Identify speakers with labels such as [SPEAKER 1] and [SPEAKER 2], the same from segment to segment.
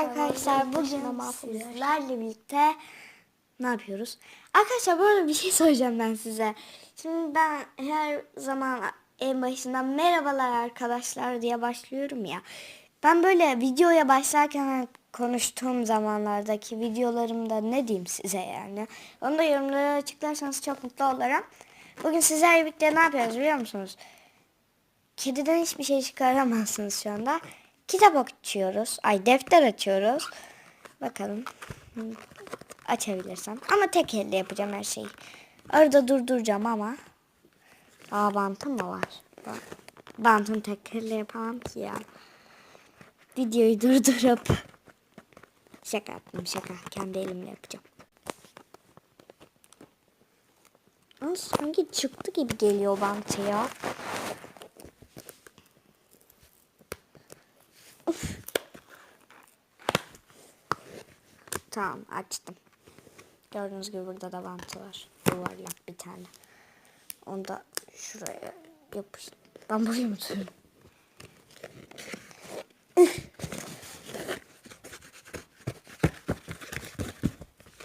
[SPEAKER 1] arkadaşlar bugün sizlerle birlikte ne yapıyoruz? Arkadaşlar bu arada bir şey söyleyeceğim ben size. Şimdi ben her zaman en başından merhabalar arkadaşlar diye başlıyorum ya. Ben böyle videoya başlarken hani konuştuğum zamanlardaki videolarımda ne diyeyim size yani. Onu da yorumlara açıklarsanız çok mutlu olurum. Bugün sizlerle birlikte ne yapıyoruz biliyor musunuz? Kediden hiçbir şey çıkaramazsınız şu anda. Kitap açıyoruz. Ay defter açıyoruz. Bakalım. Açabilirsem. Ama tek elde yapacağım her şeyi. Arada durduracağım ama. Aa bantım mı var? Ba- Bantım tek elle yapamam ki ya. Videoyu durdurup. Şaka yaptım şaka. Kendi elimle yapacağım. Ama sanki çıktı gibi geliyor bantı ya. Tamam açtım. Gördüğünüz gibi burada da bantı var. Yuvarlak bir tane. Onu da şuraya yapıştım. Ben buraya mı tutuyorum?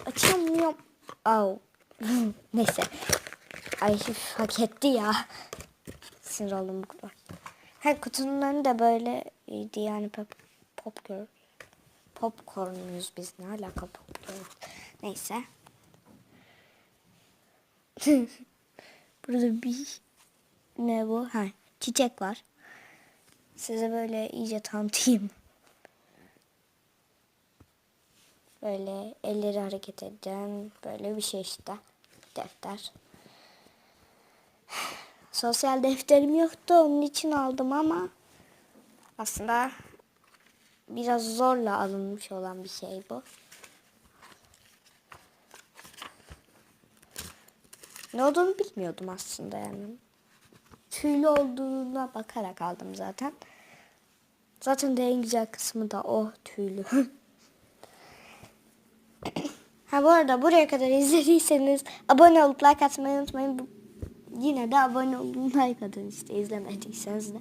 [SPEAKER 1] Açamıyorum. Au. Neyse. Ay hak etti ya. Sinir oldum bu kadar. Her kutunun önü de böyle iyiydi yani pop, popcorn. Popcorn'uyuz biz. Ne alaka popcorn? Neyse. Burada bir ne bu? Ha, çiçek var. Size böyle iyice tanıtayım. Böyle elleri hareket eden böyle bir şey işte. Defter. Sosyal defterim yoktu onun için aldım ama aslında biraz zorla alınmış olan bir şey bu. Ne olduğunu bilmiyordum aslında yani. Tüylü olduğuna bakarak aldım zaten. Zaten de en güzel kısmı da o tüylü. ha bu arada buraya kadar izlediyseniz abone olup like atmayı unutmayın. Yine de abone olun like atın işte izlemediyseniz de.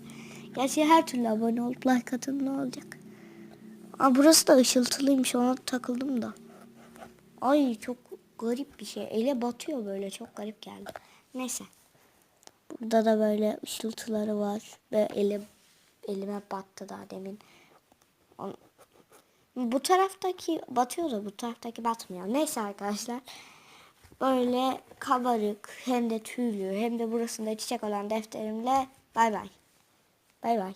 [SPEAKER 1] Gerçi her türlü abone olup like atın ne olacak? Aa, burası da ışıltılıymış ona takıldım da. Ay çok garip bir şey. Ele batıyor böyle çok garip geldi. Neyse. Burada da böyle ışıltıları var. Ve elim, elime battı daha demin. Bu taraftaki batıyor da bu taraftaki batmıyor. Neyse arkadaşlar. Böyle kabarık hem de tüylü hem de burasında çiçek olan defterimle bay bay. Bay bay.